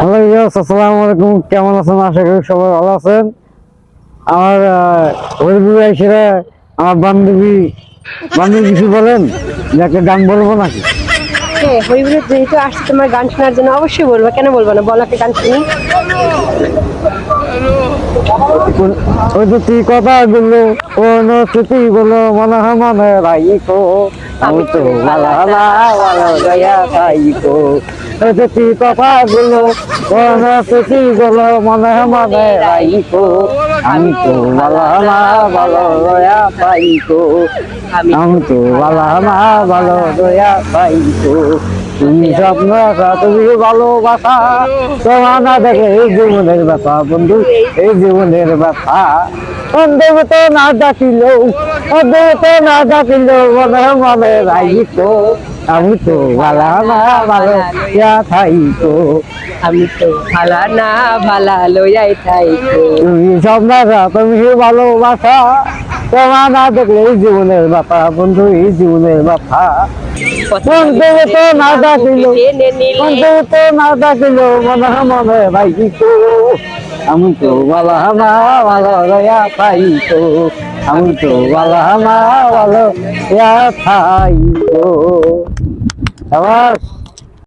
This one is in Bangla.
হ্যালো ইয়াস আসসালামু আলাইকুম। কেমন আছেন? আশা করি সবাই ভালো আছেন। আমার হরিপুর এসে আমার বান্ধবী বান্ধবী কিছু বলেন? যাকে গান বলব নাকি? হ্যাঁ হরিবুলের যেহেতু আসছে তোমার গান শোনার জন্য অবশ্যই বলব। কেন বলব না? বলাকে গান শুনি। কোন- ওই তো কথা গুলো মনে মনে রাইকো আমি তো না ভালো গয়া খাইকো ওই তো তুই কথা গুলো মনে মনে রাইকো আমি তো না ভালো গয়া খাইকো আমি তো পাইতো তুমি স্বপ্ন তুমি ভালোবাসা। তোমার না দেখে এই জীবনের ব্যথা বন্ধু এই জীবনের ব্যথা। অন্ধবত না ডাকিল অন্ধবত না ডাকিল মনে মনে রাইত আমি তো ভালো না ভালো ইয়া থাইতো আমি তো ভালা না ভালা লইয়াই থাইকো তুমি স্বপ্ন আশা তুমি ভালোবাসা? তোমার না দেখলে এই জীবনের ব্যথা বন্ধু এই জীবনের ব্যথা অন্তত না ডাকিল নিলে অন্তত না মনে রাইতো আমি তো রয়া আমি তো না ভালো ইয়া খাইতো আবার